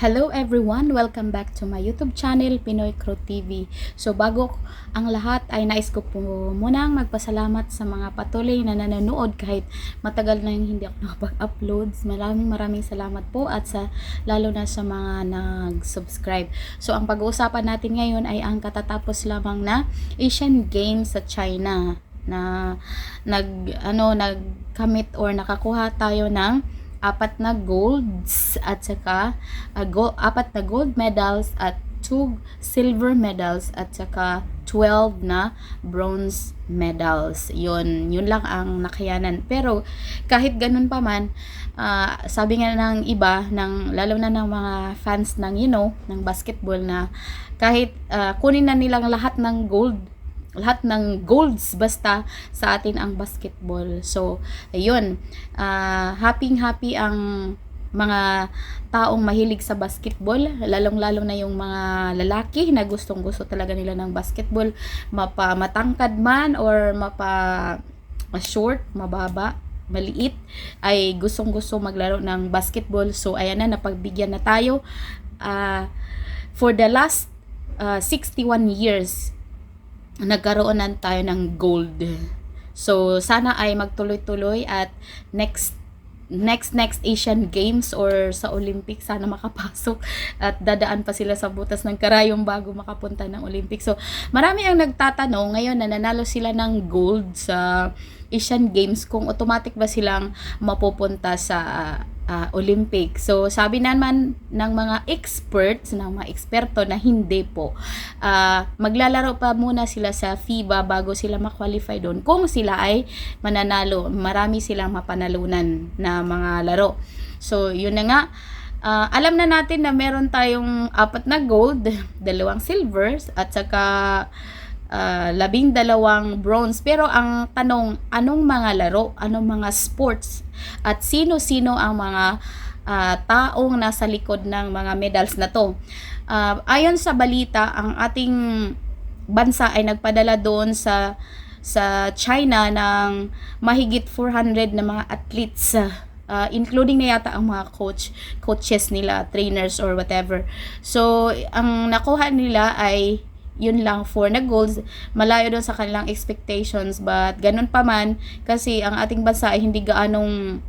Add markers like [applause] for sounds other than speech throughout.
Hello everyone! Welcome back to my YouTube channel, Pinoy Crow TV. So bago ang lahat ay nais ko po munang magpasalamat sa mga patuloy na nanonood kahit matagal na yung hindi ako nakapag-upload. Maraming maraming salamat po at sa lalo na sa mga nag-subscribe. So ang pag-uusapan natin ngayon ay ang katatapos lamang na Asian Games sa China na nag ano nagkamit or nakakuha tayo ng apat na golds at saka uh, go, apat na gold medals at two silver medals at saka 12 na bronze medals. Yun, yun lang ang nakayanan. Pero kahit ganun pa man, uh, sabi nga ng iba, ng, lalo na ng mga fans ng, you know, ng basketball na kahit uh, kunin na nilang lahat ng gold lahat ng golds basta sa atin ang basketball. So, ayun. Uh, happy happy ang mga taong mahilig sa basketball, lalong-lalo na yung mga lalaki na gustong-gusto talaga nila ng basketball, mapa matangkad man or mapa short, mababa, maliit, ay gustong-gusto maglaro ng basketball. So, ayan na, napagbigyan na tayo. Uh, for the last uh, 61 years, nagkaroon na tayo ng gold. So, sana ay magtuloy-tuloy at next next next Asian Games or sa Olympics sana makapasok [laughs] at dadaan pa sila sa butas ng karayong bago makapunta ng Olympics. So, marami ang nagtatanong ngayon na nanalo sila ng gold sa Asian Games kung automatic ba silang mapupunta sa uh, Olympic. So, sabi naman ng mga experts, ng mga eksperto na hindi po. Uh, maglalaro pa muna sila sa FIBA bago sila ma-qualify doon. Kung sila ay mananalo, marami silang mapanalunan na mga laro. So, yun na nga. Uh, alam na natin na meron tayong apat na gold, [laughs] dalawang silvers, at saka uh, labing dalawang bronze. Pero ang tanong, anong mga laro, anong mga sports, at sino-sino ang mga uh, taong nasa likod ng mga medals na to. Uh, ayon sa balita, ang ating bansa ay nagpadala doon sa sa China ng mahigit 400 na mga athletes uh, including na yata ang mga coach coaches nila trainers or whatever so ang nakuha nila ay yun lang for na goals. Malayo doon sa kanilang expectations but ganun pa man kasi ang ating bansa ay hindi gaanong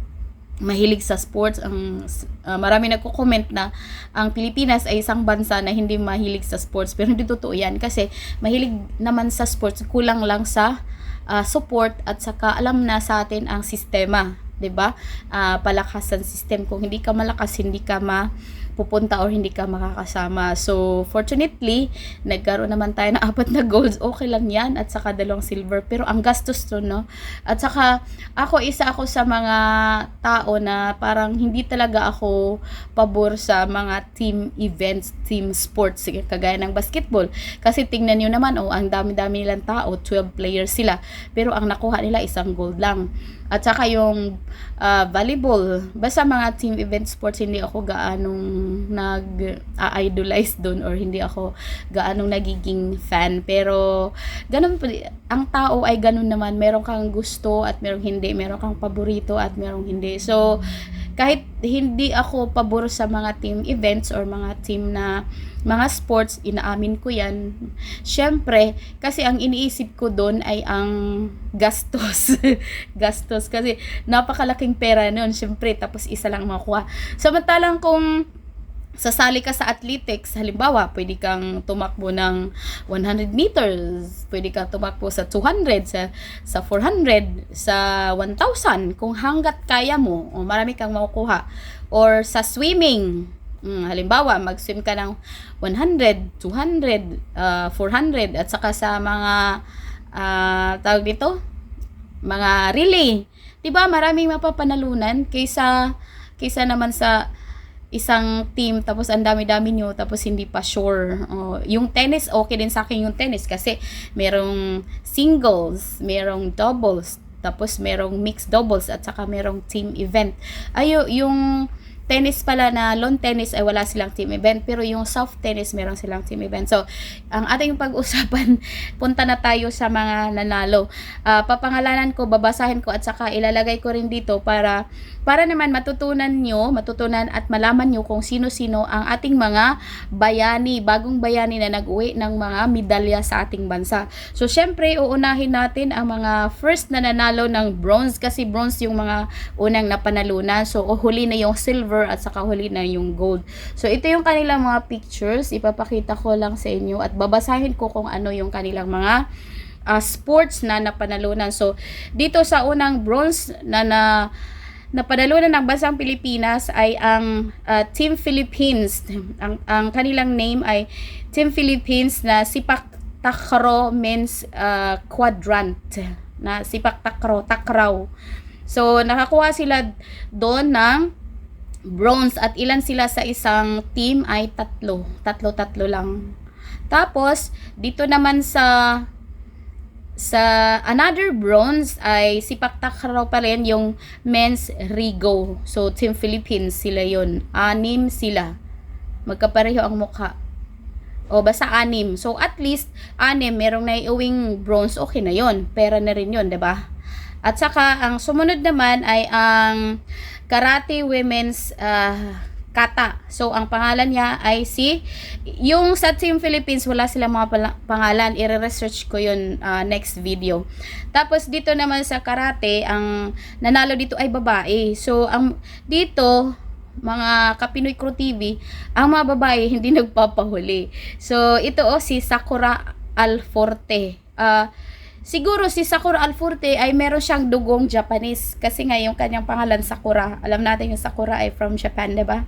mahilig sa sports. Ang uh, marami nagko-comment na ang Pilipinas ay isang bansa na hindi mahilig sa sports pero hindi totoo yan kasi mahilig naman sa sports kulang lang sa uh, support at saka alam na sa atin ang sistema 'di ba? Uh, palakasan system. Kung hindi ka malakas hindi ka ma pupunta or hindi ka makakasama. So, fortunately, nagkaroon naman tayo ng [laughs] apat na golds. Okay lang yan. At saka dalawang silver. Pero ang gastos to, no? At saka, ako, isa ako sa mga tao na parang hindi talaga ako pabor sa mga team events, team sports, kagaya ng basketball. Kasi tingnan nyo naman, oh, ang dami-dami nilang tao, 12 players sila. Pero ang nakuha nila, isang gold lang. At saka yung uh, volleyball, basta mga team event sports, hindi ako gaanong nag-idolize doon or hindi ako gaanong nagiging fan. Pero, ganun po, ang tao ay ganun naman. Meron kang gusto at merong hindi. Meron kang paborito at merong hindi. So, kahit hindi ako pabor sa mga team events or mga team na mga sports, inaamin ko yan. Siyempre, kasi ang iniisip ko doon ay ang gastos. [laughs] gastos. Kasi napakalaking pera noon, siyempre, tapos isa lang makuha. Samantalang kung sasali ka sa athletics, halimbawa, pwede kang tumakbo ng 100 meters, pwede kang tumakbo sa 200, sa, sa 400, sa 1,000, kung hanggat kaya mo, o marami kang makukuha. Or sa swimming, mm, halimbawa, mag-swim ka ng 100, 200, uh, 400, at saka sa mga, uh, tawag dito, mga relay. 'Di ba maraming mapapanalunan kaysa kaysa naman sa isang team tapos ang dami-dami nyo tapos hindi pa sure. Oh, yung tennis okay din sa akin yung tennis kasi merong singles, merong doubles, tapos merong mixed doubles at saka merong team event. Ayo yung tennis pala na lawn tennis ay wala silang team event pero yung soft tennis meron silang team event. So, ang ating pag-usapan, [laughs] punta na tayo sa mga nanalo. Ah, papangalanan ko, babasahin ko at saka ilalagay ko rin dito para para naman matutunan nyo, matutunan at malaman nyo kung sino-sino ang ating mga bayani, bagong bayani na nag-uwi ng mga medalya sa ating bansa. So, syempre, uunahin natin ang mga first na nanalo ng bronze kasi bronze yung mga unang napanalunan. So, huli na yung silver at saka huli na yung gold. So, ito yung kanilang mga pictures. Ipapakita ko lang sa inyo at babasahin ko kung ano yung kanilang mga uh, sports na napanalunan. So, dito sa unang bronze na na napanalunan ng bansang Pilipinas ay ang uh, Team Philippines. Ang, ang kanilang name ay Team Philippines na Sipak Takraw Men's uh, Quadrant na Sipak Takraw, Takraw. So, nakakuha sila doon ng bronze at ilan sila sa isang team ay tatlo. Tatlo-tatlo lang. Tapos, dito naman sa sa another bronze ay si Paktakraw pa rin yung men's Rigo. So, Team Philippines sila yon Anim sila. Magkapareho ang mukha. O, basta anim. So, at least, anim, merong naiuwing bronze, okay na yon Pera na rin yon 'di ba At saka, ang sumunod naman ay ang Karate Women's uh, Kata. So, ang pangalan niya ay si, yung sa Team Philippines, wala silang mga pangalan. I-research ko yun uh, next video. Tapos, dito naman sa karate, ang nanalo dito ay babae. So, ang dito, mga Kapinoy Crew TV, ang mga babae hindi [laughs] nagpapahuli. So, ito oh, si Sakura Alforte. Uh, Siguro si Sakura Alforte ay meron siyang dugong Japanese kasi nga yung kanyang pangalan Sakura. Alam natin yung Sakura ay from Japan, 'di ba?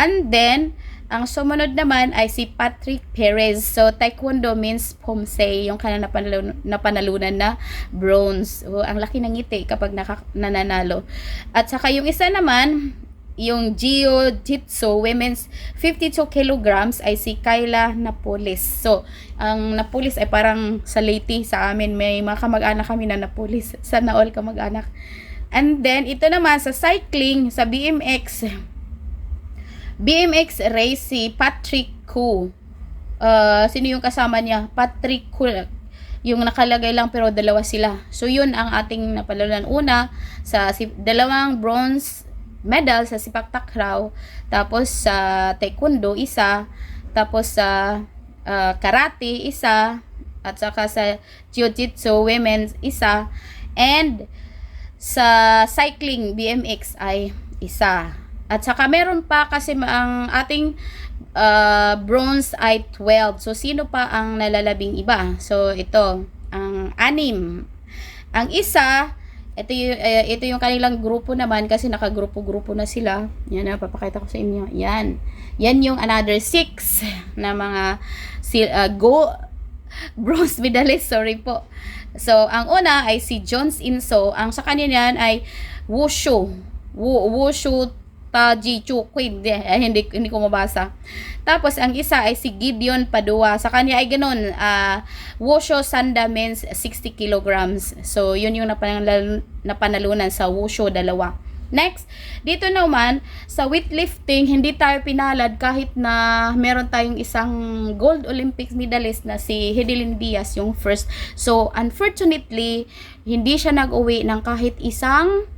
And then ang sumunod naman ay si Patrick Perez. So, Taekwondo means Pomsei, yung kanang napanalo, napanalunan na bronze. O, ang laki ng ngiti kapag naka, nananalo. At saka yung isa naman, yung Jiu-Jitsu Women's 52 kilograms ay si Kyla Napolis. So, ang Napolis ay parang sa Leyte sa amin. May mga kamag-anak kami na Napolis. Sana all kamag-anak. And then, ito naman sa cycling, sa BMX. BMX race si Patrick Ku. Uh, sino yung kasama niya? Patrick Ku yung nakalagay lang pero dalawa sila. So yun ang ating napalalan una sa si, dalawang bronze medal sa sipak takraw, tapos sa taekwondo isa, tapos sa uh, karate isa, at saka sa jiu-jitsu women's isa, and sa cycling BMX ay isa. At saka meron pa kasi ang ating uh, bronze ay 12. So sino pa ang nalalabing iba? So ito, ang anim. Ang isa ito yung, uh, ito yung kanilang grupo naman kasi nakagrupo-grupo na sila. Yan na, papakita ko sa inyo. Yan. Yan yung another six na mga si, uh, go bronze medalist. Sorry po. So, ang una ay si Jones Inso. Ang sa kanya niyan ay Wushu. Wu, Wushu Taji Chukwin. Hindi, eh, hindi, hindi ko mabasa. Tapos, ang isa ay si Gideon Padua. Sa kanya ay ganun, uh, Wushu Sanda Men's 60 kilograms. So, yun yung napanal napanalunan sa Wushu dalawa. Next, dito naman, sa weightlifting, hindi tayo pinalad kahit na meron tayong isang gold Olympics medalist na si Hidilyn Diaz, yung first. So, unfortunately, hindi siya nag-uwi ng kahit isang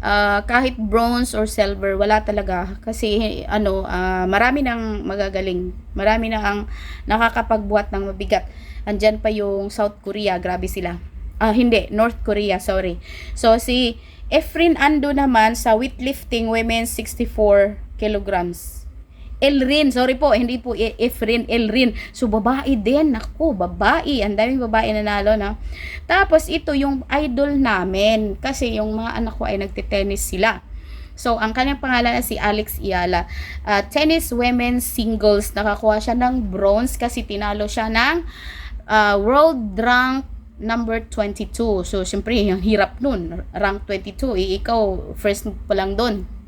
uh, kahit bronze or silver, wala talaga. Kasi, ano, uh, marami nang magagaling. Marami na ang nakakapagbuhat ng mabigat. Andyan pa yung South Korea, grabe sila. Ah, hindi, North Korea, sorry. So, si Efrin Ando naman sa weightlifting women's 64 kilograms. Elrin, sorry po, hindi po e- Efrin, Elrin. So, babae din. Naku, babae. Ang daming babae nanalo, na. Tapos, ito yung idol namin. Kasi yung mga anak ko ay nagte-tennis sila. So, ang kanyang pangalan ay si Alex Iala. Uh, tennis women's singles. Nakakuha siya ng bronze kasi tinalo siya ng uh, world rank number 22. So, syempre, yung hirap nun. Rank 22. Eh, ikaw, first pa lang doon.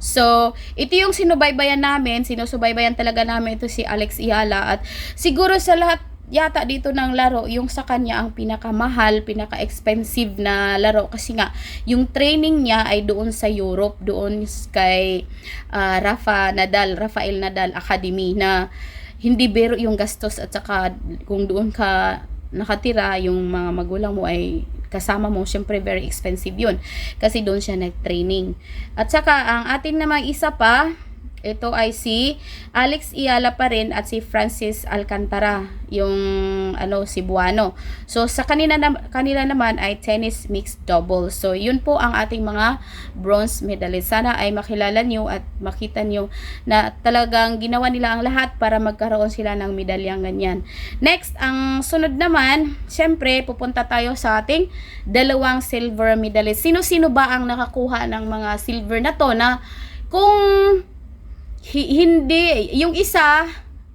So, ito yung sinubaybayan namin, sinusubaybayan talaga namin ito si Alex Iala at siguro sa lahat yata dito ng laro, yung sa kanya ang pinakamahal, pinaka-expensive na laro. Kasi nga yung training niya ay doon sa Europe, doon kay ah, Rafa Nadal, Rafael Nadal Academy na hindi bero yung gastos at saka kung doon ka nakatira, yung mga magulang mo ay kasama mo, syempre very expensive yun. Kasi doon siya nag-training. At saka, ang ating namang isa pa, ito ay si Alex Iala pa rin at si Francis Alcantara, yung ano Cebuano. So sa kanila na, kanila naman ay tennis mixed double. So yun po ang ating mga bronze medalist. Sana ay makilala niyo at makita niyo na talagang ginawa nila ang lahat para magkaroon sila ng medalyang ganyan. Next, ang sunod naman, syempre pupunta tayo sa ating dalawang silver medalist. Sino-sino ba ang nakakuha ng mga silver na to na kung hindi yung isa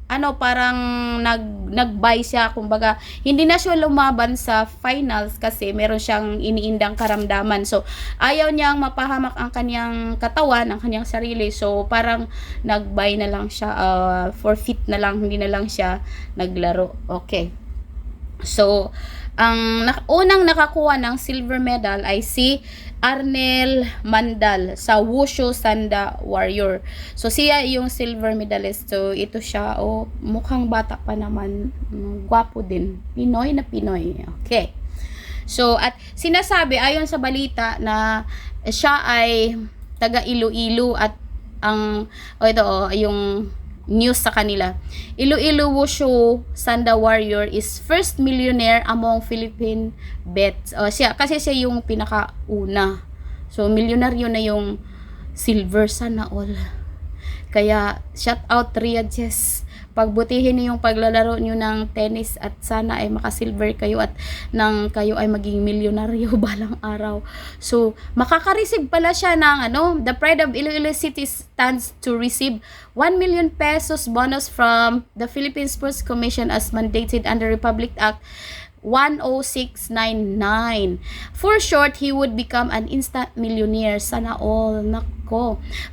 ano parang nag nag-buy siya kumbaga hindi na siya lumaban sa finals kasi meron siyang iniindang karamdaman. So ayaw niyang mapahamak ang kanyang katawan ang kanyang sarili. So parang nag-buy na lang siya uh, forfeit na lang hindi na lang siya naglaro. Okay. So, ang unang nakakuha ng silver medal ay si Arnel Mandal sa Wushu Sanda Warrior. So, siya yung silver medalist. So, ito siya. Oh, mukhang bata pa naman. Mm, Gwapo din. Pinoy na Pinoy. Okay. So, at sinasabi, ayon sa balita, na siya ay taga Iloilo at ang, oh ito oh, yung news sa kanila. Iloilo Wushu Sanda Warrior is first millionaire among Philippine bets. Oh, siya, kasi siya yung pinakauna. So, milyonaryo na yung silver sana all. Kaya, shout out Ria Jess. Pagbutihin niyo yung paglalaro niyo ng tennis at sana ay makasilver kayo at nang kayo ay maging milyonaryo [laughs] balang araw. So, makaka-receive pala siya ng ano, the pride of Iloilo City stands to receive 1 million pesos bonus from the Philippine Sports Commission as mandated under Republic Act 10699. For short, he would become an instant millionaire. Sana all. Nako.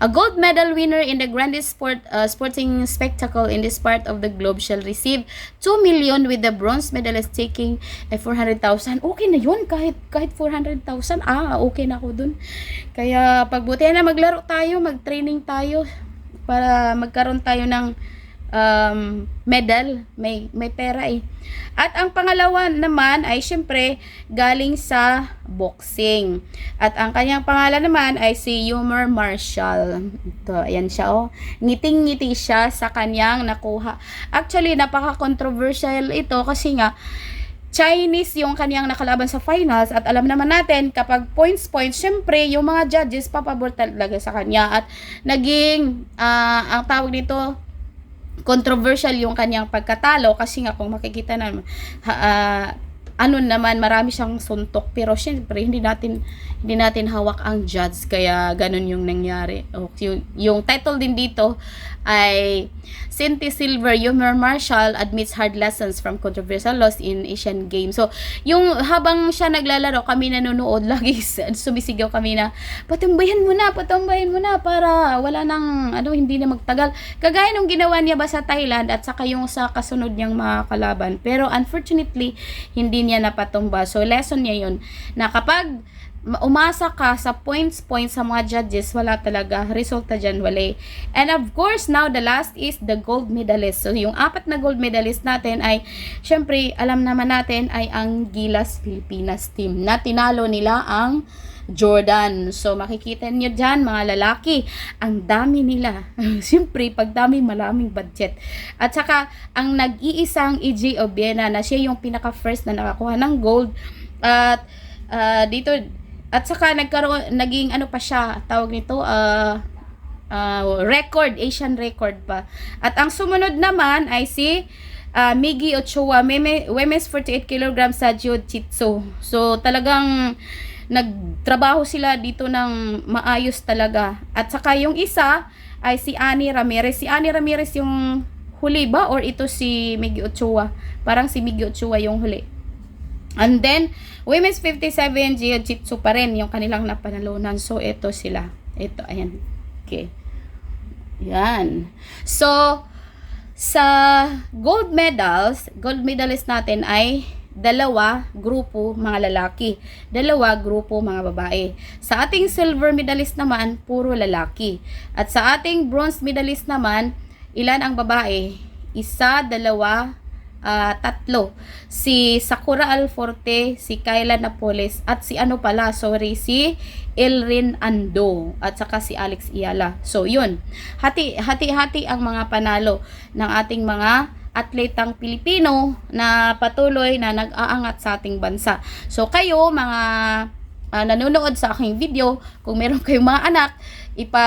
A gold medal winner in the grandest sport uh, sporting spectacle in this part of the globe shall receive 2 million with the bronze medalist taking ay 400,000. Okay na yun. Kahit, kahit 400,000. Ah, okay na ako dun. Kaya pagbuti na maglaro tayo, mag-training tayo para magkaroon tayo ng um, medal, may, may pera eh. At ang pangalawa naman ay syempre galing sa boxing. At ang kanyang pangalan naman ay si Yumar Marshall. Ito, ayan siya oh. Ngiting-ngiti siya sa kanyang nakuha. Actually, napaka-controversial ito kasi nga Chinese yung kanyang nakalaban sa finals at alam naman natin kapag points points syempre yung mga judges papabor talaga sa kanya at naging ah, ang tawag nito controversial yung kanyang pagkatalo kasi nga kung makikita naman ah, ano naman marami siyang suntok. Pero syempre hindi natin hindi natin hawak ang judge. Kaya ganun yung nangyari. O, yung, yung title din dito ay Cindy Silver Yumer Marshall admits hard lessons from controversial loss in Asian Games. So yung habang siya naglalaro kami nanonood [laughs] lagi. Sumisigaw kami na patumbayan mo na patumbayan mo na para wala nang ano hindi na magtagal. Kagaya nung ginawa niya ba sa Thailand at saka yung sa kasunod niyang mga kalaban. Pero unfortunately hindi niya napatumba so lesson niya yun na kapag ma- umasa ka sa points points sa mga judges wala talaga resulta dyan wala. And of course now the last is the gold medalist. So yung apat na gold medalist natin ay syempre alam naman natin ay ang Gilas Pilipinas team na tinalo nila ang Jordan. So, makikita niyo dyan, mga lalaki, ang dami nila. [laughs] Siyempre, pag dami, malaming budget. At saka, ang nag-iisang EJ Obiena na siya yung pinaka-first na nakakuha ng gold. At, ah, dito, at saka, nagkaroon, naging ano pa siya, tawag nito, ah, ah, record, Asian record pa. At ang sumunod naman ay si ah, Miggy Ochoa, meme, women's 48 kg sa Jiu-Jitsu. So, talagang nagtrabaho sila dito ng maayos talaga. At saka yung isa ay si Ani Ramirez. Si Ani Ramirez yung huli ba? Or ito si Miggy Ochoa? Parang si Miggy Ochoa yung huli. And then, women's 57 Jiu-Jitsu pa rin yung kanilang napanalunan. So, ito sila. Ito, ayan. Okay. Yan. So, Sa gold medals, gold medalist natin ay dalawa grupo mga lalaki, dalawa grupo mga babae. Sa ating silver medalist naman, puro lalaki. At sa ating bronze medalist naman, ilan ang babae? Isa, dalawa, ah, tatlo. Si Sakura Alforte, si Kyla Napoles, at si ano pala, sorry, si Elrin Ando, at saka si Alex Iala. So, yun. Hati, hati-hati ang mga panalo ng ating mga atletang Pilipino na patuloy na nag-aangat sa ating bansa. So, kayo, mga ah, nanonood sa aking video, kung meron kayong mga anak, ipa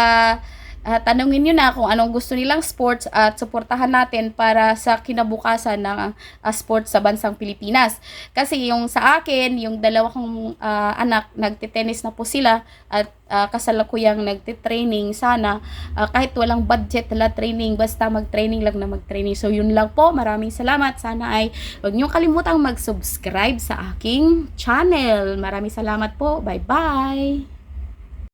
ah, tanungin nyo na kung anong gusto nilang sports at suportahan natin para sa kinabukasan ng ah, sports sa bansang Pilipinas. Kasi yung sa akin, yung dalawa kong ah, anak, nagtitennis na po sila at ah, kasalukuyang nagtitraining sana ah, kahit walang budget na training, basta mag-training lang na mag-training. So yun lang po, maraming salamat. Sana ay huwag niyong kalimutang mag-subscribe sa aking channel. Maraming salamat po. Bye-bye!